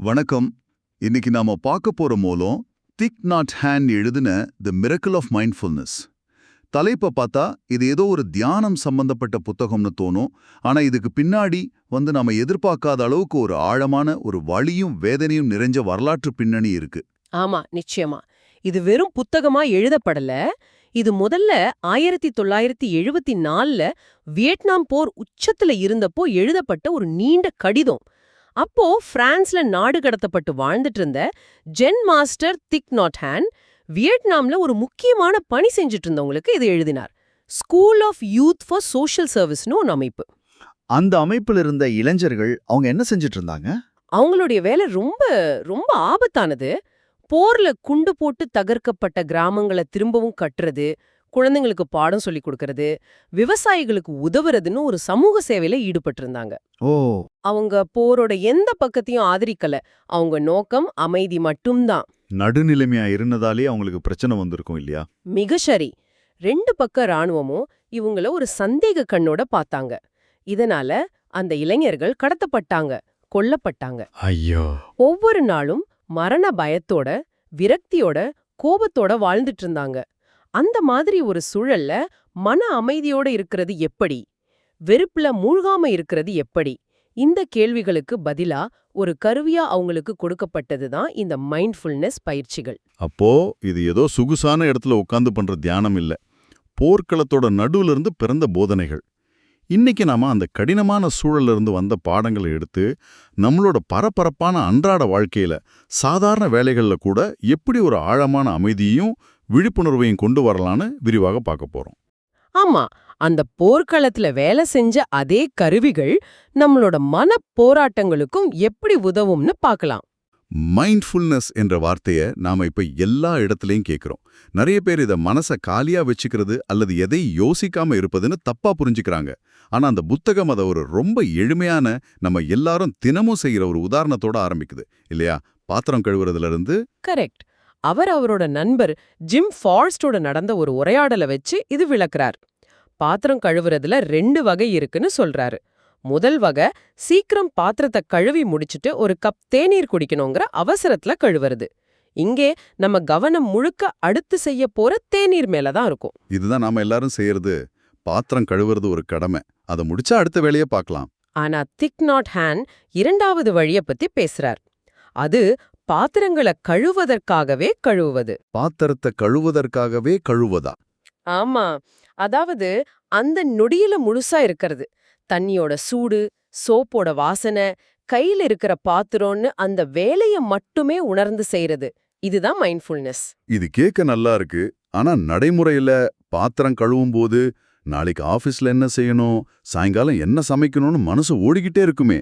வணக்கம். இன்னைக்கு நாம பார்க்க போற மூலம் திக் நாட் ஹேண்ட் எழுதின தி மிரக்கல் ஆஃப் மைண்ட்ஃபுல்னஸ் தலைப்பை பார்த்தா இது ஏதோ ஒரு தியானம் சம்பந்தப்பட்ட புத்தகம்னு தோணும். ஆனா இதுக்கு பின்னாடி வந்து நாம எதிர்பார்க்காத அளவுக்கு ஒரு ஆழமான ஒரு வழியும் வேதனையும் நிறைஞ்ச வரலாற்று பின்னணி இருக்கு. ஆமா நிச்சயமா. இது வெறும் புத்தகமா எழுதப்படல. இது முதல்ல ஆயிரத்தி தொள்ளாயிரத்தி எழுபத்தி நாலுல வியட்நாம் போர் உச்சத்துல இருந்தப்போ எழுதப்பட்ட ஒரு நீண்ட கடிதம். அப்போ பிரான்ஸ்ல நாடு கடத்தப்பட்டு வாழ்ந்துட்டு இருந்த Zen master Thich Nhat Hanh வியட்நாம்ல ஒரு முக்கியமான பணி செஞ்சுட்டு இருந்தவங்களுக்கு இது எழுதினார். School of youth for social சர்வீஸ்னு ஒரு அமைப்பு. அந்த அமைப்பில் இருந்த இளைஞர்கள் அவங்க என்ன செஞ்சுட்டு இருந்தாங்க? அவங்களுடைய வேலை ரொம்ப ரொம்ப ஆபத்தானது. போர்ல குண்டு போட்டு தகர்க்கப்பட்ட கிராமங்களை திரும்பவும் கட்டுறது குழந்தைங்களுக்கு பாடம் சொல்லி கொடுக்கறது விவசாயிகளுக்கு உதவுறதுன்னு ஒரு சமூக சேவையில ஈடுபட்டிருந்தாங்க. ஓ. அவங்க போரோட எந்த பக்கத்தையும் ஆதரிக்கல. அவங்க நோக்கம் அமைதி மட்டும்தான். நடுநிலைமையா இருந்ததாலே அவங்களுக்கு பிரச்சனை வந்திருக்கும் இல்லையா? மிக சரி. ரெண்டு பக்க ராணுவமும் இவங்கள ஒரு சந்தேக கண்ணோட பார்த்தாங்க. இதனால அந்த இளைஞர்கள் கடத்தப்பட்டாங்க கொல்லப்பட்டாங்க. ஐயோ. ஒவ்வொரு நாளும் மரண பயத்தோட விரக்தியோட கோபத்தோட வாழ்ந்துட்டு இருந்தாங்க. அந்த மாதிரி ஒரு சூழல்ல மன அமைதியோட இருக்கிறது எப்படி? வெறுப்புல மூழ்காம இருக்கிறது எப்படி? இந்த கேள்விகளுக்கு பதிலா ஒரு கருவியா அவங்களுக்கு கொடுக்கப்பட்டதுதான் இந்த மைண்ட்ஃபுல்னஸ் பயிற்சிகள். அப்போ இது ஏதோ சுகுசான இடத்துல உட்காந்து பண்ற தியானம் இல்ல. போர்க்களத்தோட நடுவுல இருந்து பிறந்த போதனைகள். இன்னைக்கு நாம அந்த கடினமான சூழல்ல இருந்து வந்த பாடங்களை எடுத்து நம்மளோட பரபரப்பான அன்றாட வாழ்க்கையில சாதாரண வேலைகள்ல கூட எப்படி ஒரு ஆழமான அமைதியும் விழிப்புணர்வையும் கொண்டு வரலான்னு விரிவாக பார்க்க போறோம். ஆமா அந்த போர்க்களத்துல வேலை செஞ்ச அதே கருவிகள் நம்மளோட மன போராட்டங்களுக்கும் எப்படி உதவும்னு பார்க்கலாம். மைண்ட்ஃபுல்னஸ் என்ற வார்த்தையை நாம இப்ப எல்லா இடத்துலயும் கேக்குறோம். நிறைய பேர் இத மனச காலியா வச்சுக்கிறது அல்லது எதை யோசிக்காம இருப்பதுன்னு தப்பா புரிஞ்சுக்கிறாங்க. ஆனா அந்த புத்தகம் அதை ஒரு ரொம்ப எளிமையான நம்ம எல்லாரும் தினமும் செய்யற ஒரு உதாரணத்தோட ஆரம்பிக்குது. இல்லையா? பாத்திரம் கழுவுறதுல இருந்து கரெக்ட். அவர் அவரோட நண்பர் ஜிம் ஃபாரஸ்டோட நடந்த ஒரு உரையாடலை வச்சு இது விளக்குறார். பாத்திரம் கழுவுறதுல ரெண்டு வகை இருக்குன்னு சொல்றாரு. முதல் வகை சீக்கிரம் பாத்திரத்தை கழுவி முடிச்சிட்டு ஒரு கப் தேநீர் குடிக்கணுங்கிற அவசரத்துல கழுவுறது. இங்கே நம்ம கவனம் முழுக்க அடுத்து செய்ய போற தேநீர் மேல தான் இருக்கும். இதுதான் நாம எல்லாரும் செய்யறது. பாத்திரம் கழுவுறது ஒரு கடமை. அதை முடிச்சா அடுத்த வேலையை பார்க்கலாம். ஆனா திக் நாட் ஹேன் இரண்டாவது வழிய பத்தி பேசுறார். அது பாத்திரங்களை கழுவதற்காகவே கழுவுவது. பாத்திரத்தை கழுவுவதற்காகவே கழுவதா ஆமா. அதாவது அந்த நொடியில முழுசா இருக்கிறது. தண்ணியோட சூடு சோப்போட வாசனை கையில இருக்கிற பாத்திரம்னு அந்த வேலைய மட்டுமே உணர்ந்து செய்யறது இதுதான் மைண்ட்ஃபுல்னஸ் இது கேட்க நல்லா இருக்கு. ஆனா நடைமுறையில பாத்திரம் கழுவும் போது நாளைக்கு ஆபீஸ்ல என்ன செய்யணும்? சாயங்காலம் என்ன சமைக்கணும்னு மனசு ஓடிக்கிட்டே இருக்குமே.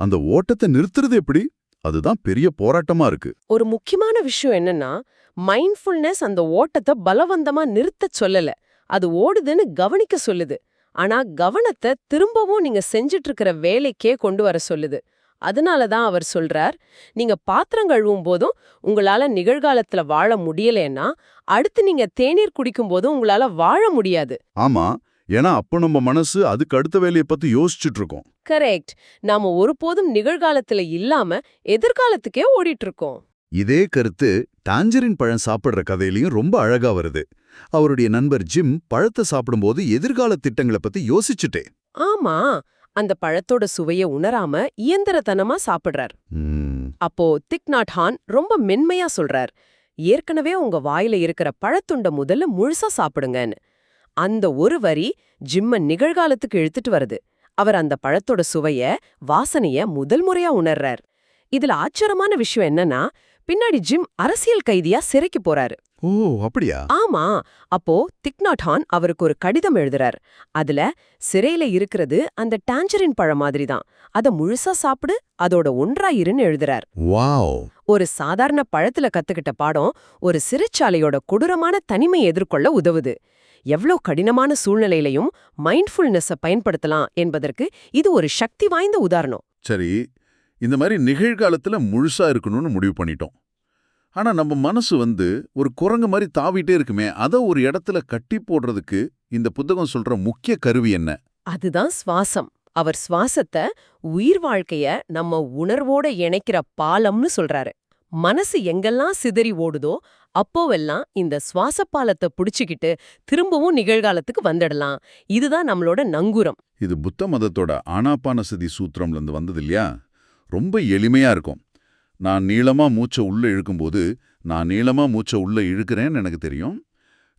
அந்த ஓட்டத்தை நிறுத்துறது எப்படி? அதுதான் பெரிய போராட்டமா இருக்கு. ஒரு முக்கியமான விஷயம் என்னன்னா மைண்ட்ஃபுல்னஸ் அந்த ஓட்டத்தை பலவந்தமா நிறுத்தச் சொல்லல. அது ஓடுதுன்னு கவனிக்க சொல்லுது. ஆனா கவனத்தை திரும்பவும் நீங்க செஞ்சுட்டு இருக்கிற வேலைக்கே கொண்டு வர சொல்லுது. அதனால தான் அவர் சொல்றார் நீங்க பாத்திரம் கழுவும் போதும் உங்களால நிகழ்காலத்துல வாழ முடியலன்னா அடுத்து நீங்க தேநீர் குடிக்கும் போதும் உங்களால வாழ முடியாது. ஆமா ஏன்னா அப்ப நம்ம மனசு அதுக்கு அடுத்த வேலையை பத்தி யோசிச்சுட்டு இருக்கோம் கரெக்ட். நாம ஒருபோதும் நிகழ்காலத்துல இல்லாம எதிர்காலத்துக்கே ஓடிட்டு இருக்கோம் இதே கருத்து டாஞ்சரின் பழம் சாப்பிடுற கதையிலயும் ரொம்ப அழகா வருது. அவருடைய நண்பர் ஜிம் பழத்தை சாப்பிடும்போது எதிர்கால திட்டங்களை பத்தி யோசிச்சுட்டே. ஆமா அந்த பழத்தோட சுவைய உணராம இயந்திரத்தனமா சாப்பிடுறார். அப்போ திக் நாட் ஹான் ரொம்ப மென்மையா சொல்றார் ஏற்கனவே உங்க வாயில இருக்கிற பழத்துண்ட முதல்ல முழுசா சாப்பிடுங்கன்னு. அந்த ஒரு வரி ஜிம்ம நிகழ்காலத்துக்கு இழுத்துட்டு வருது. அவர் அந்த பழத்தோட சுவைய வாசனைய முதல் முறையா உணர்றார். இதுல ஆச்சரியமான விஷயம் என்னன்னா பின்னாடி ஜிம் அரசியல் கைதியா சிறைக்கு போறாரு. ஓ அப்படியா? ஆமா. அப்போ திக்நாட் ஹான் அவருக்கு ஒரு கடிதம் எழுதுறார். அதுல சிறையில இருக்கிறது அந்த டாஞ்சரின் பழம் மாதிரி தான் அத முழுசா சாப்பிடு அதோட ஒன்றா இருன்னு எழுதுறார். வாவ். ஒரு சாதாரண பழத்துல கத்துக்கிட்ட பாடம் ஒரு சிறைச்சாலையோட கொடூரமான தனிமை எதிர்கொள்ள உதவுது. எவ்ளோ கடினமான சூழ்நிலையிலையும் மைண்ட்ஃபுல்னஸ பயன்படுத்தலாம் என்பதற்கு இது ஒரு சக்தி வாய்ந்த உதாரணம். சரி இந்த மாதிரி நிகழ்காலத்துல முழுசா இருக்கணும்னு முடிவு பண்ணிட்டோம். ஆனா நம்ம மனசு வந்து ஒரு குரங்கு மாதிரி தாவிட்டே இருக்குமே அதை ஒரு இடத்துல கட்டி போடுறதுக்கு இந்த புத்தகம் சொல்ற முக்கிய கருவி என்ன? அதுதான் சுவாசம். அவர் சுவாசத்தை உயிர் வாழ்க்கைய நம்ம உணர்வோட இணைக்கிற பாலம்னு சொல்றாரு. மனசு எங்கெல்லாம் சிதறி ஓடுதோ அப்போவெல்லாம் இந்த சுவாச பாலத்தை புடிச்சுக்கிட்டு திரும்பவும் நிகழ்காலத்துக்கு வந்துடலாம். இதுதான் நம்மளோட நங்கூரம். இது புத்த மதத்தோட ஆனாபானசதி சூத்திரம்ல இருந்து வந்தது இல்லையா? ரொம்ப எளிமையா இருக்கும். நான் நீளமா மூச்சை உள்ள இழுக்கும்போது நான் நீளமா மூச்சை உள்ள இழுக்கிறேன்னு எனக்கு தெரியும்.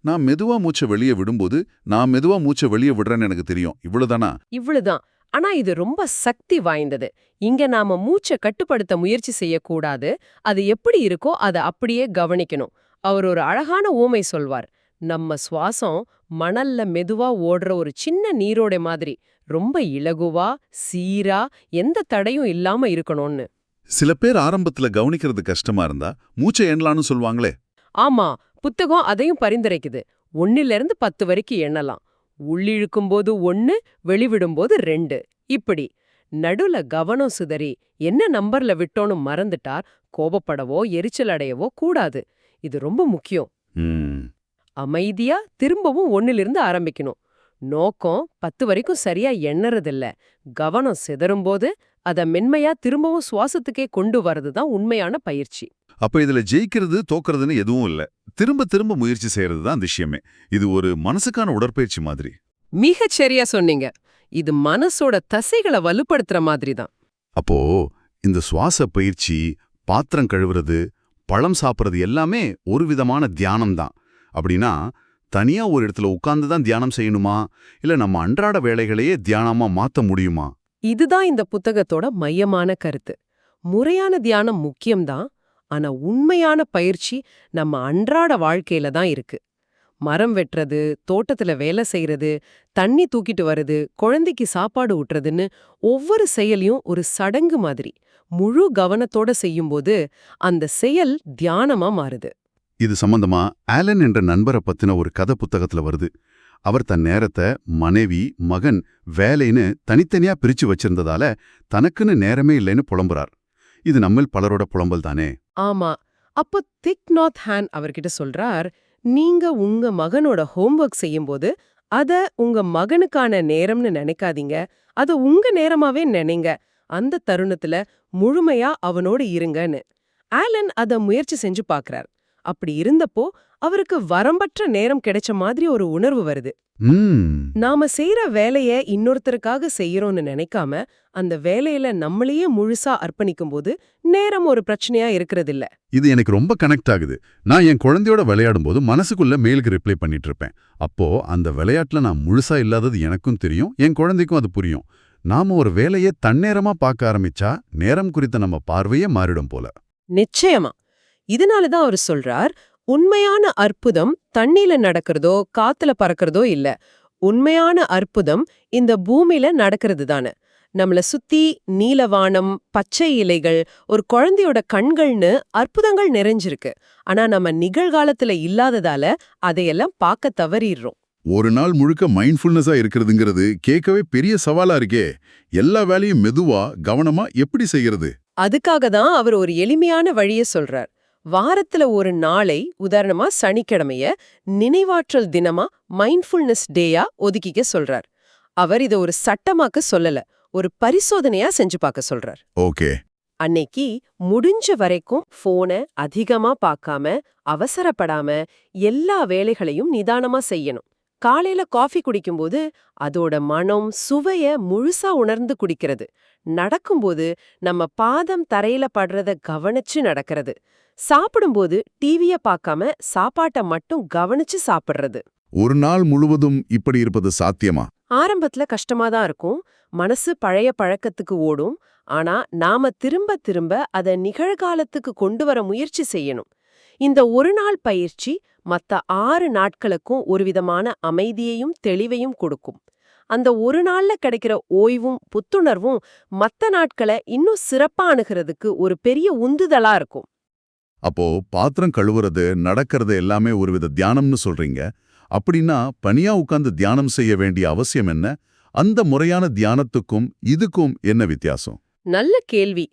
நான் மெதுவா மூச்சை வெளியே விடும்போது நான் மெதுவா மூச்சை வெளியே விடுறேன்னு எனக்கு தெரியும். இவ்வளவுதானா? இவ்வளவுதான். ஆனா இது ரொம்ப சக்தி வாய்ந்தது. இங்க நாம மூச்சை கட்டுப்படுத்த முயற்சி செய்யக்கூடாது. அது எப்படி இருக்கோ அதை அப்படியே கவனிக்கணும். அவர் ஒரு அழகான ஊமை சொல்வார். நம்ம சுவாசம் மணல்ல மெதுவா ஓடுற ஒரு சின்ன நீரோடை மாதிரி ரொம்ப இலகுவா சீரா எந்த தடையும் இல்லாம இருக்கணும்னு. சில பேர் ஆரம்பத்துல கவனிக்கிறது கஷ்டமா இருந்தா மூச்சை எண்ணலான்னு சொல்லுவாங்களே ஆமா புத்தகம் அதையும் பரிந்துரைக்குது. ஒன்னில இருந்து பத்து வரைக்கும் எண்ணலாம். உள்ளிழுக்கும்போது ஒன்னு வெளிவிடும்போது ரெண்டு. இப்படி நடுல கவனம் சிதறி என்ன நம்பர்ல விட்டோன்னு மறந்துட்டார் கோபப்படவோ எரிச்சல் அடையவோ கூடாது. இது ரொம்ப முக்கியம். அமைதியா திரும்பவும் ஒன்னிலிருந்து ஆரம்பிக்கணும். நோக்கம் பத்து வரைக்கும் சரியா எண்ணறதில்ல. கவனம் சிதறும்போது அத மென்மையா திரும்பவும் சுவாசத்துக்கே கொண்டு வரது தான் உண்மையான பயிற்சி. அப்ப இதுல ஜெயிக்கிறது தோக்கறதுன்னு எதுவும் இல்ல. திரும்ப திரும்ப முயற்சி செய்யறது தான் விஷயமே. இது ஒரு மனசுக்கான உடற்பயிற்சி மாதிரி. மிகச் சரியா சொன்னீங்க. இது மனசோட தசைகளை வலுப்படுத்துற மாதிரி தான் அப்போ இந்த சுவாச பயிற்சி பாத்திரம் கழுவுறது பழம் சாப்பிட்றது எல்லாமே ஒரு விதமான தியானம் தான் அப்படின்னா தனியா ஒரு இடத்துல உட்கார்ந்து தான் தியானம் செய்யணுமா? இல்ல நம்ம அன்றாட வேலைகளையே தியானமா மாத்த முடியுமா? இதுதான் இந்த புத்தகத்தோட மையமான கருத்து. முறையான தியானம் முக்கியம்தான் ஆனா உண்மையான பயிற்சி நம்ம அன்றாட வாழ்க்கையில தான் இருக்கு. மரம் வெட்டுறது தோட்டத்துல வேலை செய்யறது தண்ணி தூக்கிட்டு வர்றது குழந்தைக்கு சாப்பாடு ஊட்டுறதுன்னு ஒவ்வொரு செயலையும் ஒரு சடங்கு மாதிரி. முழு கவனத்தோட செய்யும்போது அந்த செயல் தியானமா மாறுது. இது சம்பந்தமா ஆலன் என்ற நண்பரை பத்தின ஒரு கதை புத்தகத்துல வருது. அவர் தன் நேரத்தை மனைவி மகன் வேலைன்னு தனித்தனியா பிரிச்சு வச்சிருந்ததால தனக்குன்னு நேரமே இல்லைன்னு புலம்புறார். இது நம்மில் பலரோட புலம்பல் தானே? ஆமா. அப்போ திக் நாத் ஹேன் அவர்கிட்ட சொல்றார் நீங்க உங்க மகனோட ஹோம்ஒர்க் செய்யும்போது அத உங்க மகனுக்கான நேரம்னு நினைக்காதீங்க. அத உங்க நேரமாவே நினைங்க. அந்த தருணத்துல முழுமையா அவனோட இருங்கன்னு. ஆலன் அத முயற்சி செஞ்சு பார்க்கறார் அப்படி இருந்தப்போ அவருக்கு வரம்பற்ற நேரம் கிடைச்ச மாதிரி ஒரு உணர்வு வருது. நாம செய்யற வேலைய இன்னொருத்தருக்காக செய்யறோம்னு நினைக்காம அந்த வேலையில நம்மளையே முழுசா அர்ப்பணிக்கும்போது நேரம் ஒரு பிரச்சனையா இருக்கறதில்ல. இது எனக்கு ரொம்ப கனெக்ட் ஆகுது. நான் என் குழந்தையோட விளையாடும்போது மனசுக்குள்ள மெயிலுக்கு ரிப்ளை பண்ணிட்டு இருப்பேன். அப்போ அந்த விளையாட்டுல நான் முழுசா இல்லாதது எனக்கும் தெரியும் என் குழந்தைக்கும் அது புரியும். நாம ஒரு வேலையை தன்னேரமா பார்க்க ஆரம்பிச்சா நேரம் குறித்த நம்ம பார்வையே மாறிடும் போல. நிச்சயமா. இதனாலதான் அவர் சொல்றார் உண்மையான அற்புதம் தண்ணில நடக்கிறதோ காத்துல பறக்கிறதோ இல்ல. உண்மையான அற்புதம் இந்த பூமியில நடக்கிறது தானே நம்மள சுத்தி நீலவானம் பச்சை இலைகள் ஒரு குழந்தையோட கண்கள்னு அற்புதங்கள் நிறைஞ்சிருக்கு. ஆனா நம்ம நிகழ்காலத்துல இல்லாததால அதையெல்லாம் பார்க்க தவறிடுறோம். ஒரு நாள் முழுக்க மைண்ட்ஃபுல்னஸா இருக்கிறதுங்கிறது கேட்கவே பெரிய சவாலா இருக்கே. எல்லா வேலையும் மெதுவா கவனமா எப்படி செய்யறது? அதுக்காக தான் அவர் ஒரு எளிமையான வழிய சொல்றார். வாரத்துல ஒரு நாளை உதாரணமா சனிக்கிழமைய நினைவாற்றல் தினமா மைண்ட்ஃபுல்னஸ் டேயா ஒதுக்கிக்க சொல்றார். அவர் இத ஒரு சட்டமாக்க சொல்லல ஒரு பரிசோதனையா செஞ்சு பார்க்க சொல்றார். ஓகே. அன்னைக்கு முடிஞ்ச வரைக்கும் போனை அதிகமா பார்க்காம அவசரப்படாம எல்லா வேலைகளையும் நிதானமா செய்யணும். காலையில காஃபி குடிக்கும்போது அதோட மனம் சுவைய முழுசா உணர்ந்து குடிக்கிறது. நடக்கும்போது நம்ம பாதம் தரையில படுறத கவனிச்சு நடக்கிறது. சாப்பிடும்போது டிவிய பார்க்காம சாப்பாட்ட மட்டும் கவனிச்சு சாப்பிடுறது. ஒரு நாள் முழுவதும் இப்படி இருப்பது சாத்தியமா? ஆரம்பத்துல கஷ்டமா தான் இருக்கும். மனசு பழைய பழக்கத்துக்கு ஓடும். ஆனா நாம திரும்ப திரும்ப அத நிகழ்காலத்துக்கு கொண்டு வர முயற்சி செய்யணும். இந்த ஒரு நாள் பயிற்சி மத்த ஆறு நாட்களுக்கும் ஒரு விதமான அமைதியையும் தெளிவையும் கொடுக்கும். அந்த ஒரு நாள்ல கிடைக்கிற ஓய்வும் புத்துணர்வும் மத்த நாட்களை இன்னும் சிறப்பா அணுகிறதுக்கு ஒரு பெரிய உந்துதலா இருக்கும். அப்போ பாத்திரம் கழுவுறது நடக்கிறது எல்லாமே ஒருவித தியானம்னு சொல்றீங்க. அப்படின்னா பனியா உட்கார்ந்து தியானம் செய்ய வேண்டிய அவசியம் என்ன? அந்த முறையான தியானத்துக்கும் இதுக்கும் என்ன வித்தியாசம்? நல்ல கேள்வி.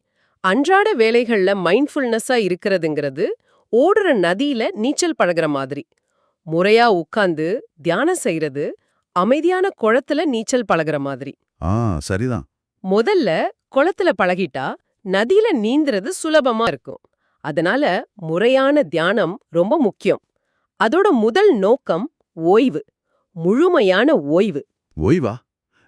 அன்றாட வேலைகள்ல மைண்ட்ஃபுல்னஸா இருக்கிறதுங்கிறது ஓடுற நதியில நீச்சல் பழகுற மாதிரி. முறையா உட்கார்ந்து தியானம் செய்யறது அமைதியான குளத்துல நீச்சல் பழகுற மாதிரி. ஆ சரிதான். முதல்ல குளத்துல பழகிட்டா நதியில நீந்துறது சுலபமா இருக்கும். அதனால முறையான தியானம் ரொம்ப முக்கியம். அதோட முதல் நோக்கம் ஓய்வு முழுமையான ஓய்வு. ஓய்வா?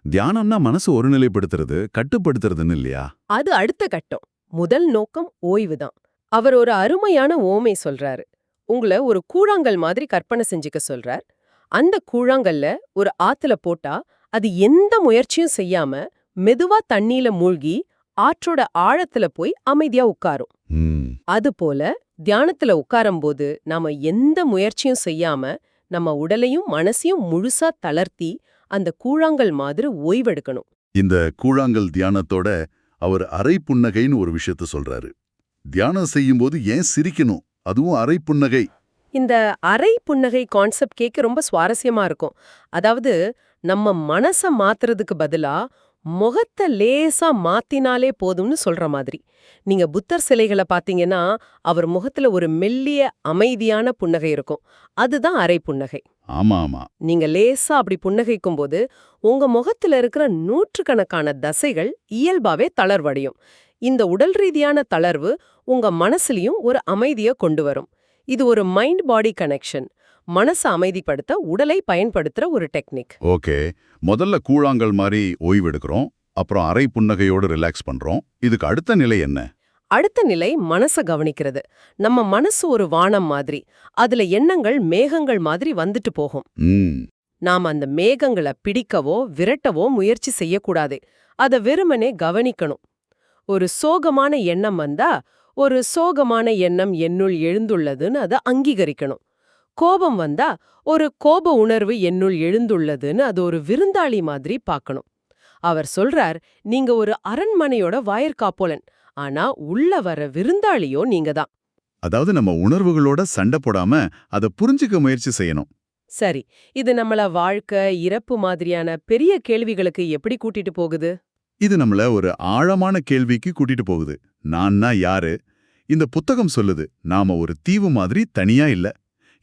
தியானம்னா மனசு ஒருநிலைப்படுத்துறது கட்டுப்படுத்துறதுன்னு இல்லையா? அது அடுத்த கட்டம். முதல் நோக்கம் ஓய்வு தான். அவர் ஒரு அருமையான ஓமை சொல்றாரு. உங்களை ஒரு கூழாங்கல் மாதிரி கற்பனை செஞ்சுக்க சொல்றார். அந்த கூழாங்கல்ல ஒரு ஆத்துல போட்டா அது எந்த முயற்சியும் செய்யாம மெதுவா தண்ணியில மூழ்கி ஆற்றோட ஆழத்துல போய் அமைதியா உட்காரும். ம். அதுபோல தியானத்துல உட்காரும்போது நாம எந்த முயற்சியும் செய்யாம நம்ம உடலையும் மனசையும் முழுசா தளர்த்தி அந்த கூழாங்கல் மாதிரி ஓய்வெடுக்கணும். இந்த கூழாங்கல் தியானத்தோட அவர் அரை புன்னகைன்னு ஒரு விஷயத்த சொல்றாரு. தியானம் செய்யும்போது ஏன் சிரிக்கணும்? அதுவும் அரை புன்னகை. இந்த அரை புன்னகை கான்செப்ட் கேட்க ரொம்ப சுவாரஸ்யமா இருக்கும். அதாவது நம்ம மனச மாத்துறதுக்கு பதிலா முகத்தை லேசா மாத்தினாலே போதும்னு சொல்ற மாதிரி. நீங்க புத்தர் சிலைகளை பாத்தீங்கன்னா அவர் முகத்துல ஒரு மெல்லிய அமைதியான புன்னகை இருக்கும். அதுதான் அரை புன்னகை. ஆமா ஆமா. நீங்க லேசா அப்படி புன்னகைக்கும் போது உங்க முகத்துல இருக்கிற நூற்றுக்கணக்கான தசைகள் இயல்பாவே தளர்வடையும். இந்த உடல் ரீதியான தளர்வு உங்க மனசுலயும் ஒரு அமைதிய கொண்டு வரும். இது ஒரு மைண்ட் பாடி கனெக்ஷன் மனசை அமைதிப்படுத்த உடலை பயன்படுத்துற ஒரு டெக்னிக். ஓகே. முதல்ல கூழாங்கல் மாதிரி ஓய்வெடுக்கிறோம் அப்புறம் அரை புன்னகையோட ரிலாக்ஸ் பண்றோம். இதுக்கு அடுத்த நிலை என்ன? அடுத்த நிலை மனச கவனிக்கிறது. நம்ம மனசு ஒரு வானம் மாதிரி. அதுல எண்ணங்கள் மேகங்கள் மாதிரி வந்துட்டு போகும். நாம அந்த மேகங்களை பிடிக்கவோ விரட்டவோ முயற்சி செய்யக்கூடாது. அத வெறுமனே கவனிக்கணும். ஒரு சோகமான எண்ணம் வந்தா ஒரு சோகமான எண்ணம் என்னுள் எழுந்துள்ளதுன்னு அதை அங்கீகரிக்கணும். கோபம் வந்தா ஒரு கோப உணர்வு என்னுள் எழுந்துள்ளதுன்னு அது ஒரு விருந்தாளி மாதிரி பார்க்கணும். அவர் சொல்றார் நீங்க ஒரு அரண்மனையோட வாயிற்காப்போலன் ஆனா உள்ள வர விருந்தாளியோ நீங்க தான். அதாவது நம்ம உணர்வுகளோட சண்டை போடாம அதை புரிஞ்சுக்க முயற்சி செய்யணும். சரி இது நம்மள வாழ்க்கை இறப்பு மாதிரியான பெரிய கேள்விகளுக்கு எப்படி கூட்டிட்டு போகுது? இது நம்மள ஒரு ஆழமான கேள்விக்கு கூட்டிட்டு போகுது. நான்னா யாரு? இந்த புத்தகம் சொல்லுது நாம ஒரு தீவு மாதிரி தனியா இல்ல.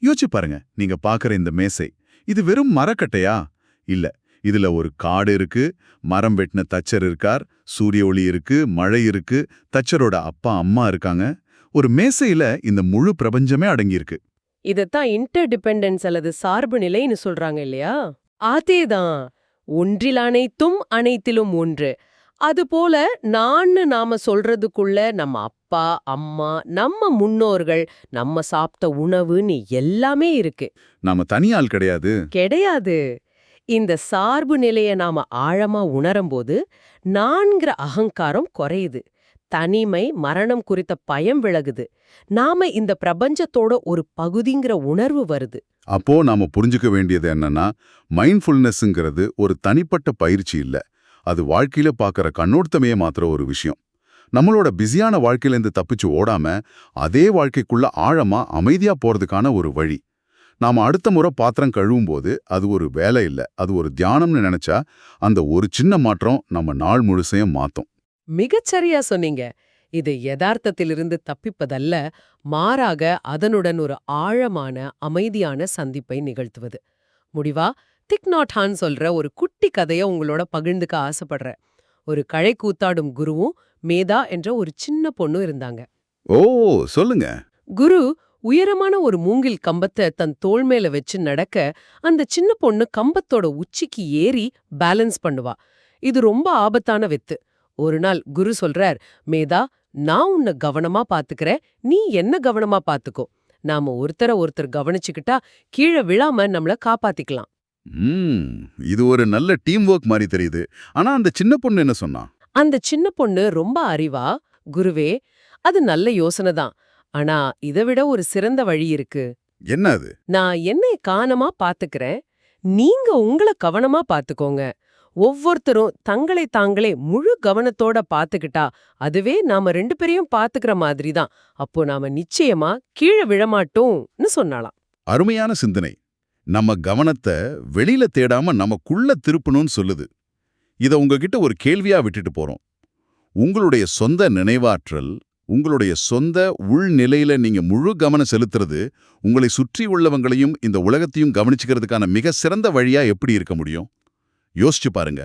யோசிச்சு பாருங்க நீங்க பாக்குற இந்த மேசை இது வெறும் மரக்கட்டையா? இல்ல இதுல ஒரு காடு இருக்கு மரம் வெட்டின தச்சர் இருக்கார் சூரிய ஒளி இருக்கு மழை இருக்கு தச்சரோட அப்பா அம்மா இருக்காங்க. ஒரு மேசையில இந்த முழு பிரபஞ்சமே அடங்கியிருக்கு. இதத்தான் இன்டர்டிபெண்டன்ஸ் அல்லது சார்பு நிலைன்னு சொல்றாங்க இல்லையா? அதேதான் ஒன்றில் அனைத்தும் அனைத்திலும் ஒன்று. அதுபோல நான்னு நாம சொல்றதுக்குள்ள நம்ம அப்பா அம்மா நம்ம முன்னோர்கள் நம்ம சாப்பிட்ட உணவுன்னு எல்லாமே இருக்கு. நாம தனியால் கிடையாது. கிடையாது. இந்த சார்பு நிலைய நாம ஆழமா உணரும்போது நான்கிற அகங்காரம் குறையுது. தனிமை மரணம் குறித்த பயம் விலகுது. நாம இந்த பிரபஞ்சத்தோட ஒரு பகுதிங்கிற உணர்வு வருது. அப்போ நாம புரிஞ்சுக்க வேண்டியது என்னன்னா மைண்ட்ஃபுல்னஸ்ங்கிறது ஒரு தனிப்பட்ட பயிற்சி இல்ல. அது வாழ்க்கையில பார்க்குற கண்ணோட்டமையே மாத்திர ஒரு விஷயம். நம்மளோட பிஸியான வாழ்க்கையிலேருந்து தப்பிச்சு ஓடாம அதே வாழ்க்கைக்குள்ள ஆழமா அமைதியா போறதுக்கான ஒரு வழி. நாம அடுத்த முறை பாத்திரம் கழுவும் போது அது ஒரு வேலை இல்ல அது ஒரு தியானம்னு நினைச்சா அந்த ஒரு சின்ன மாற்றம் நம்ம நாள் முழுசையும் மாத்தும். மிகச்சரியா சொன்னீங்க. இது யதார்த்தத்திலிருந்து தப்பிப்பதல்ல மாறாக அதனுடன் ஒரு ஆழமான அமைதியான சந்திப்பை நிகழ்த்துவது. முடிவா? திக் நாட் ஹான் சொல்ற ஒரு குட்டி கதைய உங்களோட பகிர்ந்துக்க ஆசைப்படுறேன் ஒரு கழை கூத்தாடும் குருவும் மேதா என்ற ஒரு சின்ன பொண்ணும் இருந்தாங்க. ஓ சொல்லுங்க. குரு உயரமான ஒரு மூங்கில் கம்பத்தை தன் தோள் மேல வச்சு நடக்க அந்த சின்ன பொண்ணு கம்பத்தோட உச்சிக்கு ஏறி பேலன்ஸ் பண்ணுவா. இது ரொம்ப ஆபத்தான வித்து. ஒரு நாள் குரு சொல்றார் மேதா நான் உன்னை கவனமா பாத்துக்கறேன். நீ என்ன கவனமா பாத்துக்கோ. நாம ஒருத்தர ஒருத்தர் கவனிச்சுக்கிட்டா கீழே விழாம நம்மள காப்பாத்திக்கலாம். ம் இது ஒரு நல்ல டீம் ஒர்க் மாதிரி தெரியுது. ஆனா அந்த சின்ன பொண்ணு என்ன சொன்னா? அந்த சின்ன பொண்ணு ரொம்ப அறிவா. குருவே அது நல்ல யோசனை தான். ஆனா இதை விட ஒரு சிறந்த வழி இருக்கு. என்ன அது? நான் என்னை காணமா பாத்துக்கிறேன். நீங்க உங்களை கவனமா பாத்துக்கோங்க. ஒவ்வொருத்தரும் தங்களை தாங்களே முழு கவனத்தோட பாத்துக்கிட்டா அதுவே நாம ரெண்டு பேரையும் பாத்துக்கிற மாதிரி தான். அப்போ நாம நிச்சயமா கீழே விழமாட்டோம்னு சொன்னாலாம் அருமையான சிந்தனை. நம்ம கவனத்தை வெளியில தேடாம நமக்குள்ள திருப்பணும்னு சொல்லுது. இத உங்ககிட்ட ஒரு கேள்வியா விட்டுட்டு போறோம். உங்களுடைய சொந்த நினைவாற்றல் உங்களுடைய சொந்த உள்நிலையில நீங்க முழு கவனம் செலுத்துறது உங்களை சுற்றி உள்ளவங்களையும் இந்த உலகத்தையும் கவனிச்சுக்கிறதுக்கான மிக சிறந்த வழியா எப்படி இருக்க முடியும்? யோசிச்சு பாருங்க.